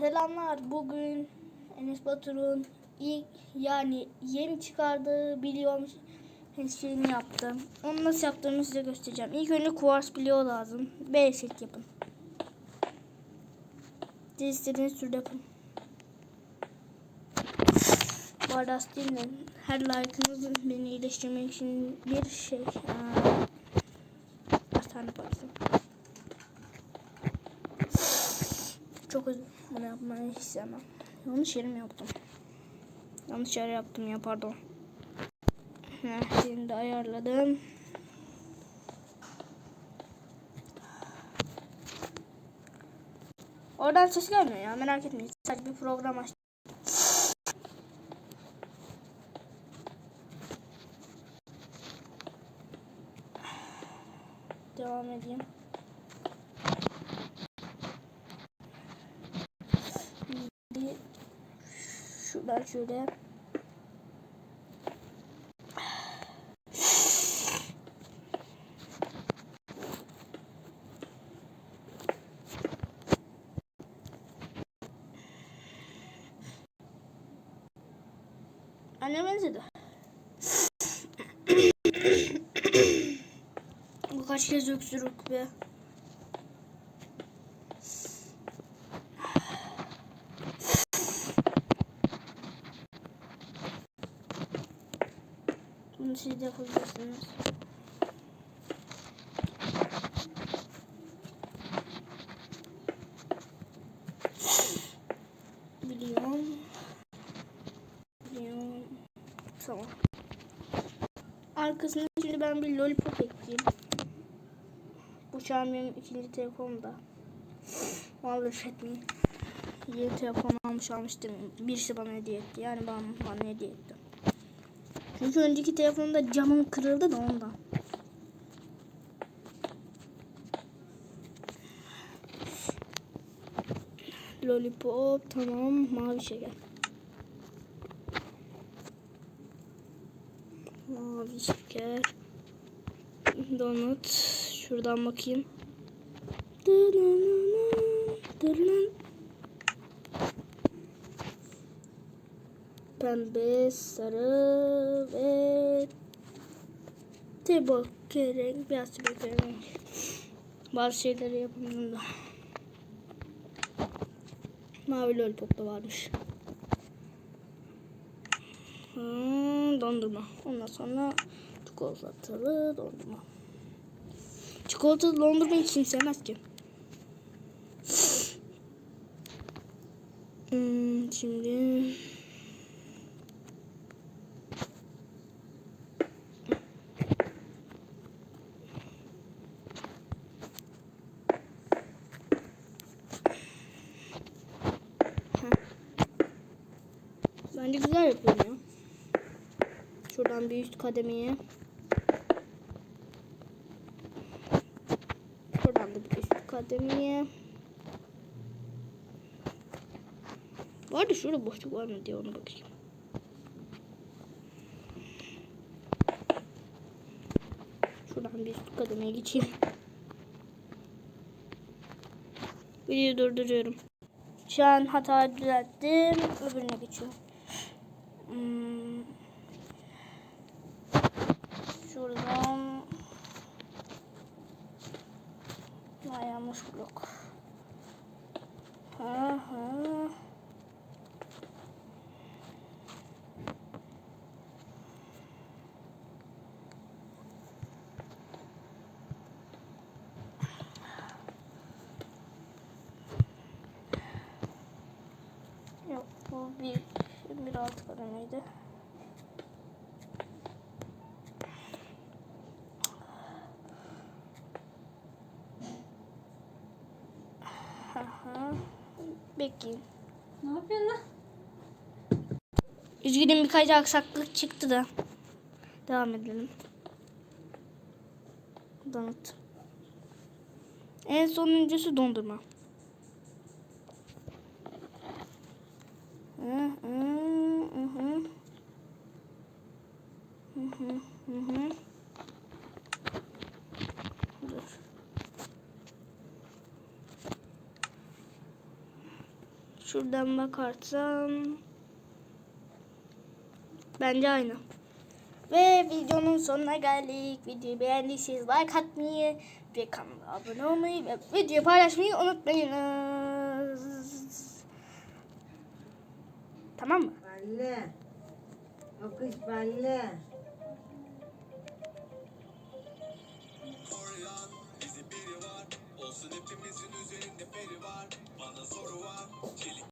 Selamlar. Bugün Enes Batur'un ilk yani yeni çıkardığı biliyorum şeyini yaptım. Onu nasıl yaptığımı size göstereceğim. İlk önce kuvars biliyor lazım. Basic yapın. Siz istediğiniz türde yapın. Bu arada. Her like'ınız beni iyileştirmek için bir şey. Aa, bir tane baksın. Çok özür bunu yapmayı istemem. Yanlış yere mi yaptım? Yanlış yere yaptım ya pardon. Heh, şimdi ayarladım. Oradan ses gelmiyor ya merak etmeyin. Sadece bir program açtım. Devam edeyim. Bir şuradan şöyle Anne benzedi. Bu kaç kez öksürük be. Bunu siz de yapabilirsiniz. Biliyorum. Biliyorum. Tamam. Arkasına şimdi ben bir lollipop ekleyeyim. An benim ikinci telefonumda. Vallahi etmeyin. Yeni telefon almış almıştım. Birisi bana hediye etti. Yani bana, bana hediye etti. Çünkü önceki telefonda camım kırıldı da ondan. Lollipop tamam mavi şeker. Mavi şeker. Donut. Şuradan bakayım. Pembe, sarı ve tebok renk biraz renk. Bazı şeyleri yapımında. Mavi lollipop da varmış. Hmm, dondurma. Ondan sonra çikolatalı dondurma. Çikolatalı dondurma hiç kimse sevmez ki. Hmm, şimdi Bence güzel yapıyorum ya. Şuradan bir üst kademeye. Şuradan da bir üst kademeye. Bu şurada boşluk var mı diye ona bakayım. Şuradan bir üst kademeye geçeyim. Videoyu durduruyorum. Şu an hata düzelttim. Öbürüne geçiyorum. Hmm. Şuradan yanlış blok. Ha, ha. Yok bu bir, bir alt kademeydi. Aha. Bekleyin. Ne yapıyorsun lan? Üzgünüm birkaç aksaklık çıktı da. Devam edelim. Donut. En sonuncusu dondurma. Hı hı hı hı. Hı hı. Dur. Şuradan bakarsam bence aynı. Ve videonun sonuna geldik. Videoyu beğendiyseniz like atmayı ve kanala abone olmayı ve videoyu paylaşmayı unutmayınız. Tamam mı? O kız belli. olsun hepimizin üzerinde peri var. Bana soru var. Çelik